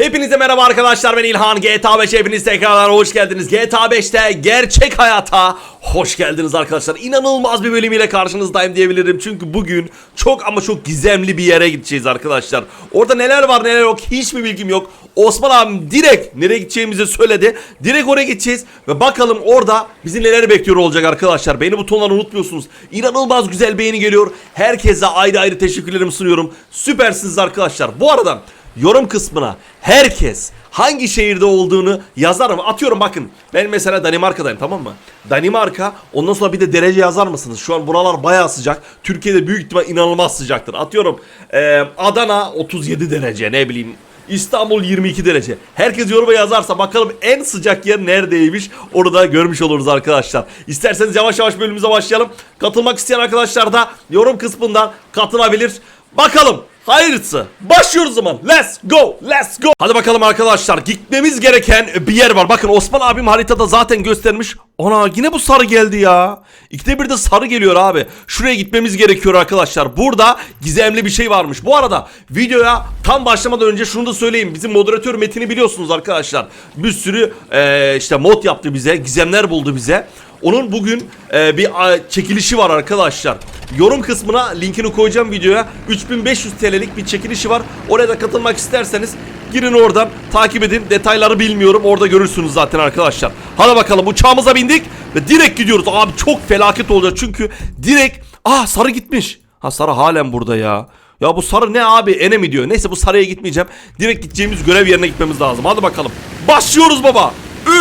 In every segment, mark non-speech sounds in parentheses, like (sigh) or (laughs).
Hepinize merhaba arkadaşlar ben İlhan. GTA 5 hepiniz tekrardan hoş geldiniz. GTA 5'te gerçek hayata hoş geldiniz arkadaşlar. İnanılmaz bir bölümüyle karşınızdayım diyebilirim. Çünkü bugün çok ama çok gizemli bir yere gideceğiz arkadaşlar. Orada neler var neler yok hiçbir bilgim yok. Osman abim direkt nereye gideceğimizi söyledi. Direkt oraya gideceğiz ve bakalım orada bizi neler bekliyor olacak arkadaşlar. Beğeni butonlarını unutmuyorsunuz. İnanılmaz güzel beğeni geliyor. Herkese ayrı ayrı teşekkürlerimi sunuyorum. Süpersiniz arkadaşlar. Bu arada yorum kısmına herkes hangi şehirde olduğunu yazar mı? Atıyorum bakın ben mesela Danimarka'dayım tamam mı? Danimarka ondan sonra bir de derece yazar mısınız? Şu an buralar bayağı sıcak. Türkiye'de büyük ihtimal inanılmaz sıcaktır. Atıyorum eee, Adana 37 derece ne bileyim İstanbul 22 derece. Herkes yoruma yazarsa bakalım en sıcak yer neredeymiş onu da görmüş oluruz arkadaşlar. İsterseniz yavaş yavaş bölümümüze başlayalım. Katılmak isteyen arkadaşlar da yorum kısmından katılabilir. Bakalım hayırlısı. Başlıyoruz zaman. Let's go. Let's go. Hadi bakalım arkadaşlar. Gitmemiz gereken bir yer var. Bakın Osman abim haritada zaten göstermiş. Ana yine bu sarı geldi ya. İkide bir de sarı geliyor abi. Şuraya gitmemiz gerekiyor arkadaşlar. Burada gizemli bir şey varmış. Bu arada videoya tam başlamadan önce şunu da söyleyeyim. Bizim moderatör Metin'i biliyorsunuz arkadaşlar. Bir sürü eee, işte mod yaptı bize. Gizemler buldu bize. Onun bugün e, bir çekilişi var arkadaşlar. Yorum kısmına linkini koyacağım videoya. 3500 TL'lik bir çekilişi var. Oraya da katılmak isterseniz girin oradan takip edin. Detayları bilmiyorum. Orada görürsünüz zaten arkadaşlar. Hadi bakalım uçağımıza bindik ve direkt gidiyoruz. Abi çok felaket olacak çünkü direkt ah sarı gitmiş. Ha sarı halen burada ya. Ya bu sarı ne abi? Ene mi diyor? Neyse bu sarıya gitmeyeceğim. Direkt gideceğimiz görev yerine gitmemiz lazım. Hadi bakalım. Başlıyoruz baba.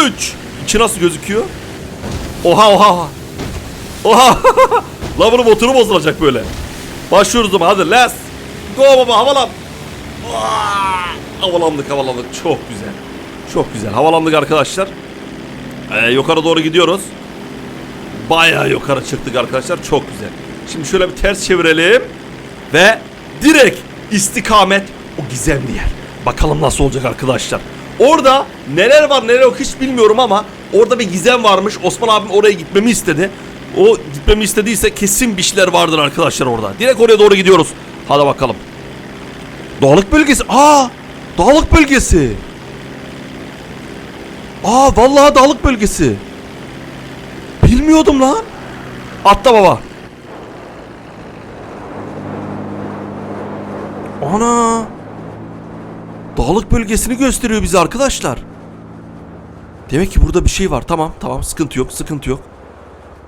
3. İçi nasıl gözüküyor? Oha oha oha. Oha. (laughs) La bunun motoru bozulacak böyle. Başlıyoruz ama hadi let's go baba havalan. Havalandık havalandık çok güzel. Çok güzel havalandık arkadaşlar. Ee, yukarı doğru gidiyoruz. Bayağı yukarı çıktık arkadaşlar çok güzel. Şimdi şöyle bir ters çevirelim. Ve direkt istikamet o gizemli yer. Bakalım nasıl olacak arkadaşlar. Orada neler var neler yok hiç bilmiyorum ama orada bir gizem varmış. Osman abim oraya gitmemi istedi. O gitmemi istediyse kesin bir şeyler vardır arkadaşlar orada. Direkt oraya doğru gidiyoruz. Hadi bakalım. Dağlık bölgesi. Aa! Dağlık bölgesi. Aa vallahi dağlık bölgesi. Bilmiyordum lan. Atla baba. Ana! Dağlık bölgesini gösteriyor bize arkadaşlar. Demek ki burada bir şey var. Tamam, tamam. Sıkıntı yok, sıkıntı yok.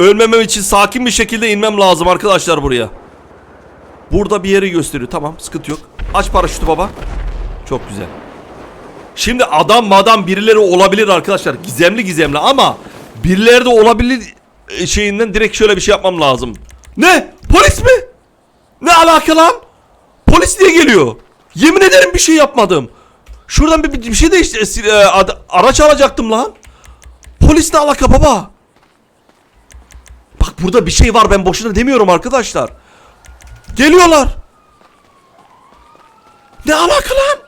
Ölmemem için sakin bir şekilde inmem lazım arkadaşlar buraya. Burada bir yeri gösteriyor. Tamam, sıkıntı yok. Aç paraşütü baba. Çok güzel. Şimdi adam madam birileri olabilir arkadaşlar. Gizemli gizemli ama birileri de olabilir e, şeyinden direkt şöyle bir şey yapmam lazım. Ne? Polis mi? Ne alaka lan? Polis niye geliyor? Yemin ederim bir şey yapmadım. Şuradan bir, bir şey değişti. e, ad- araç alacaktım lan. Polis ne alaka baba? Burada bir şey var ben boşuna demiyorum arkadaşlar. Geliyorlar. Ne alaka lan?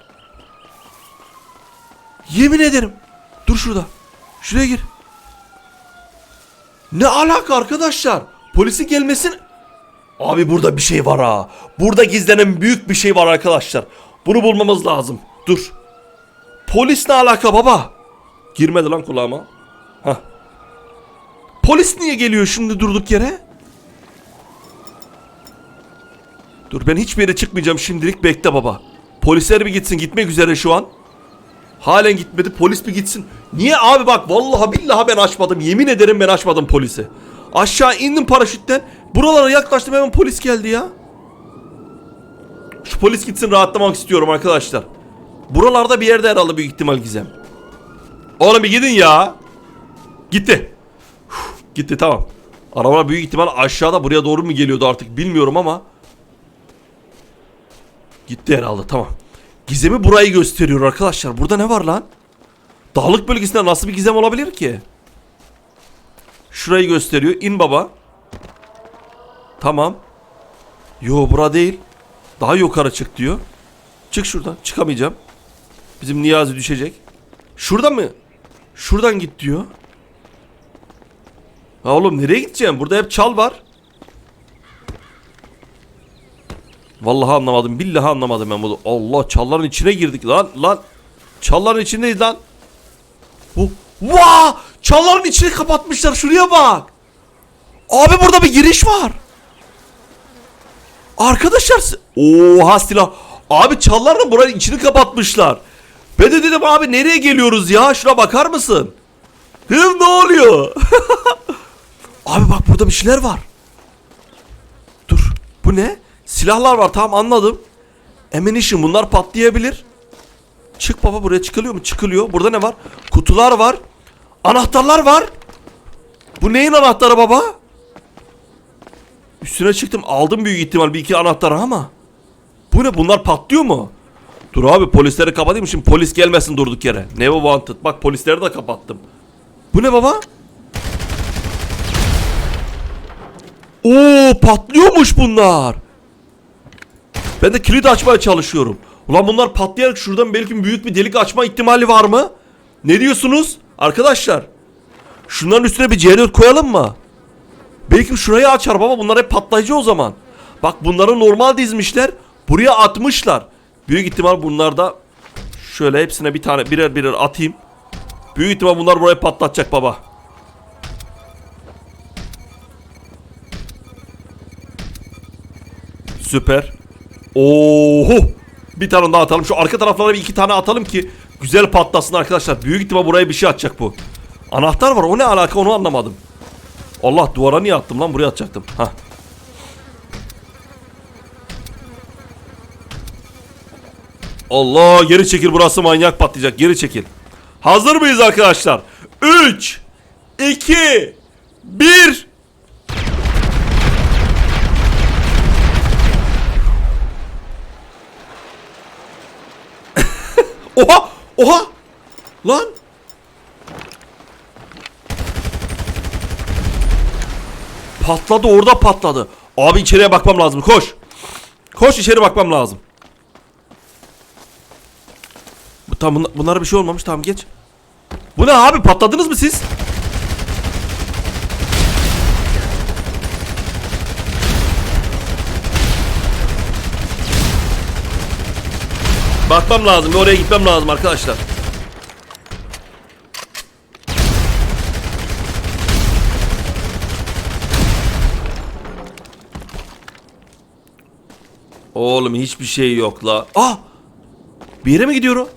Yemin ederim. Dur şurada. Şuraya gir. Ne alaka arkadaşlar? Polisin gelmesin. Abi burada bir şey var ha. Burada gizlenen büyük bir şey var arkadaşlar. Bunu bulmamız lazım. Dur. Polis ne alaka baba? Girmedi lan kulağıma. Hah. Polis niye geliyor şimdi durduk yere? Dur ben hiçbir yere çıkmayacağım şimdilik bekle baba. Polisler bir gitsin gitmek üzere şu an. Halen gitmedi polis bir gitsin. Niye abi bak vallahi billahi ben açmadım. Yemin ederim ben açmadım polisi. Aşağı indim paraşütten. Buralara yaklaştım hemen polis geldi ya. Şu polis gitsin rahatlamak istiyorum arkadaşlar. Buralarda bir yerde herhalde büyük ihtimal gizem. Oğlum bir gidin ya. Gitti. Gitti tamam. Araba büyük ihtimal aşağıda buraya doğru mu geliyordu artık bilmiyorum ama. Gitti herhalde tamam. Gizemi burayı gösteriyor arkadaşlar. Burada ne var lan? Dağlık bölgesinde nasıl bir gizem olabilir ki? Şurayı gösteriyor. İn baba. Tamam. Yo bura değil. Daha yukarı çık diyor. Çık şuradan. Çıkamayacağım. Bizim Niyazi düşecek. Şurada mı? Şuradan git diyor. Ha oğlum nereye gideceğim? Burada hep çal var. Vallahi anlamadım. Billahi anlamadım ben bunu. Allah çalların içine girdik lan lan. Çalların içindeyiz lan. Bu. Vaa! Çalların içini kapatmışlar. Şuraya bak. Abi burada bir giriş var. Arkadaşlar. Oha silah. Abi çalların buranın içini kapatmışlar. Ben de dedim abi nereye geliyoruz ya? Şuna bakar mısın? Hım ne oluyor? (laughs) abi bak burada bir şeyler var. Dur. Bu ne? Silahlar var tamam anladım. Ammunition bunlar patlayabilir. Çık baba buraya çıkılıyor mu? Çıkılıyor. Burada ne var? Kutular var. Anahtarlar var. Bu neyin anahtarı baba? Üstüne çıktım. Aldım büyük ihtimal bir iki anahtarı ama. Bu ne? Bunlar patlıyor mu? Dur abi polisleri kapatayım şimdi polis gelmesin durduk yere. Never wanted. Bak polisleri de kapattım. Bu ne baba? Oo patlıyormuş bunlar. Ben de kilit açmaya çalışıyorum. Ulan bunlar patlayarak şuradan belki büyük bir delik açma ihtimali var mı? Ne diyorsunuz? Arkadaşlar. Şunların üstüne bir C4 koyalım mı? Belki şurayı açar baba bunlar hep patlayıcı o zaman. Bak bunları normal dizmişler. Buraya atmışlar. Büyük ihtimal bunlar da şöyle hepsine bir tane birer birer atayım. Büyük ihtimal bunlar burayı patlatacak baba. Süper. Oho. Bir tane daha atalım. Şu arka taraflara bir iki tane atalım ki güzel patlasın arkadaşlar. Büyük ihtimal buraya bir şey atacak bu. Anahtar var. O ne alaka onu anlamadım. Allah duvara niye attım lan? Buraya atacaktım. Hah. Allah geri çekil burası manyak patlayacak. Geri çekil. Hazır mıyız arkadaşlar? 3 2 1 Oha! Oha! Lan! Patladı orada patladı. Abi içeriye bakmam lazım. Koş. Koş içeri bakmam lazım. Bu tam bunla- bunlara bir şey olmamış. Tamam geç. Bu ne abi patladınız mı siz? Bakmam lazım. Bir oraya gitmem lazım arkadaşlar. Oğlum hiçbir şey yok la. Ah! Bir yere mi gidiyorum?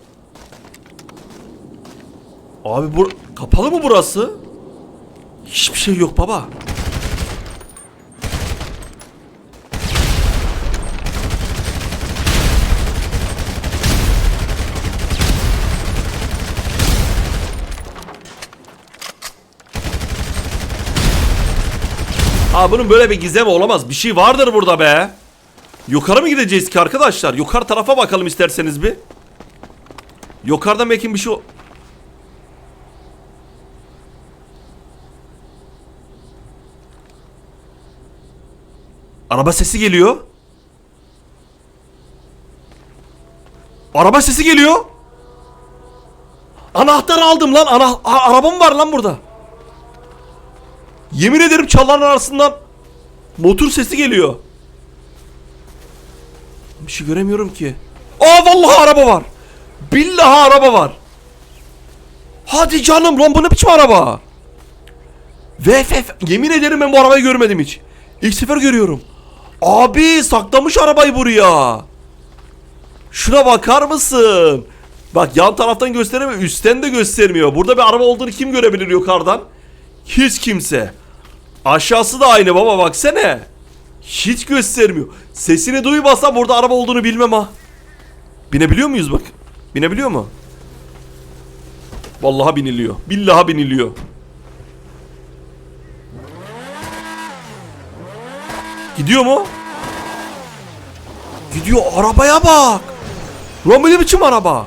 Abi bu kapalı mı burası? Hiçbir şey yok baba. Aa bunun böyle bir gizemi olamaz. Bir şey vardır burada be. Yukarı mı gideceğiz ki arkadaşlar? Yukarı tarafa bakalım isterseniz bir. Yukarıda belki bir şey... Araba sesi geliyor. Araba sesi geliyor. Anahtar aldım lan. Ana arabam var lan burada. Yemin ederim çalların arasından motor sesi geliyor. Bir şey göremiyorum ki. Aa vallahi araba var. Billahi araba var. Hadi canım lan bu ne biçim araba? VFF yemin ederim ben bu arabayı görmedim hiç. İlk sefer görüyorum. Abi saklamış arabayı buraya. Şuna bakar mısın? Bak yan taraftan gösteremiyor, üstten de göstermiyor. Burada bir araba olduğunu kim görebilir yukarıdan? Hiç kimse. Aşağısı da aynı baba baksana. Hiç göstermiyor. Sesini duymasa burada araba olduğunu bilmem ha. Binebiliyor muyuz bak? Binebiliyor mu? Vallahi biniliyor. Billahi biniliyor. Gidiyor mu? Gidiyor arabaya bak. Lan bu ne biçim araba?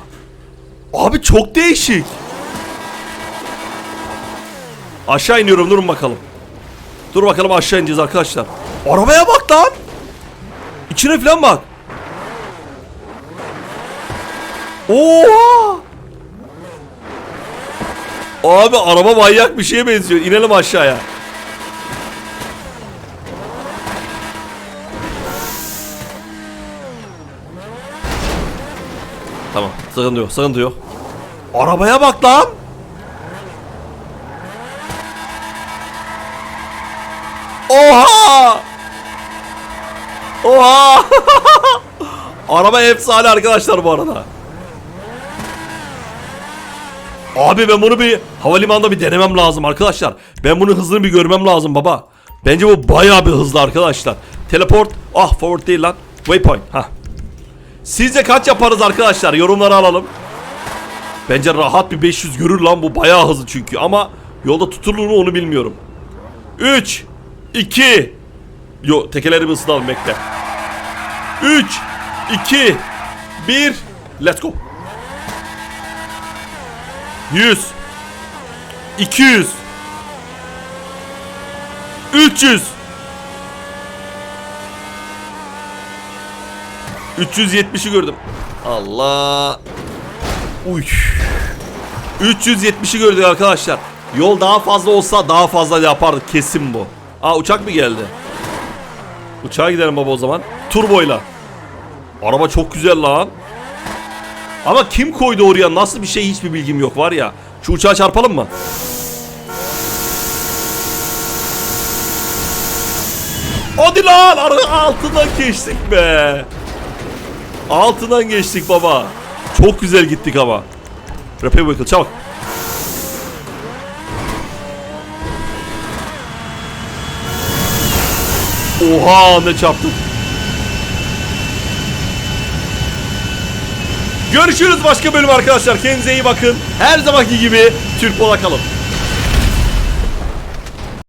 Abi çok değişik. Aşağı iniyorum durun bakalım. Dur bakalım aşağı ineceğiz arkadaşlar. Arabaya bak lan. İçine falan bak. Oha! Abi araba manyak bir şeye benziyor. İnelim aşağıya. Tamam. Sıkıntı yok. Sıkıntı yok. Arabaya bak lan. Oha! Oha! (laughs) Araba efsane arkadaşlar bu arada. Abi ben bunu bir havalimanında bir denemem lazım arkadaşlar. Ben bunun hızını bir görmem lazım baba. Bence bu bayağı bir hızlı arkadaşlar. Teleport. Ah forward değil lan. Waypoint. Ha. Sizce kaç yaparız arkadaşlar? Yorumları alalım. Bence rahat bir 500 görür lan bu bayağı hızlı çünkü ama yolda tutulur mu onu bilmiyorum. 3 2 Yo tekelerimi ısıtalım bekle. 3 2 1 Let's go. 100 200 300 370'i gördüm. Allah. Uy. 370'i gördük arkadaşlar. Yol daha fazla olsa daha fazla yapardık kesin bu. Aa uçak mı geldi? Uçağa gidelim baba o zaman. Turboyla. Araba çok güzel lan. Ama kim koydu oraya nasıl bir şey hiçbir bilgim yok var ya. Şu uçağa çarpalım mı? Hadi lan altından geçtik be. Altından geçtik baba. Çok güzel gittik ama. Repair vehicle çabuk. Oha ne çarptık. Görüşürüz başka bölüm arkadaşlar. Kendinize iyi bakın. Her zamanki gibi Türk Pola kalın.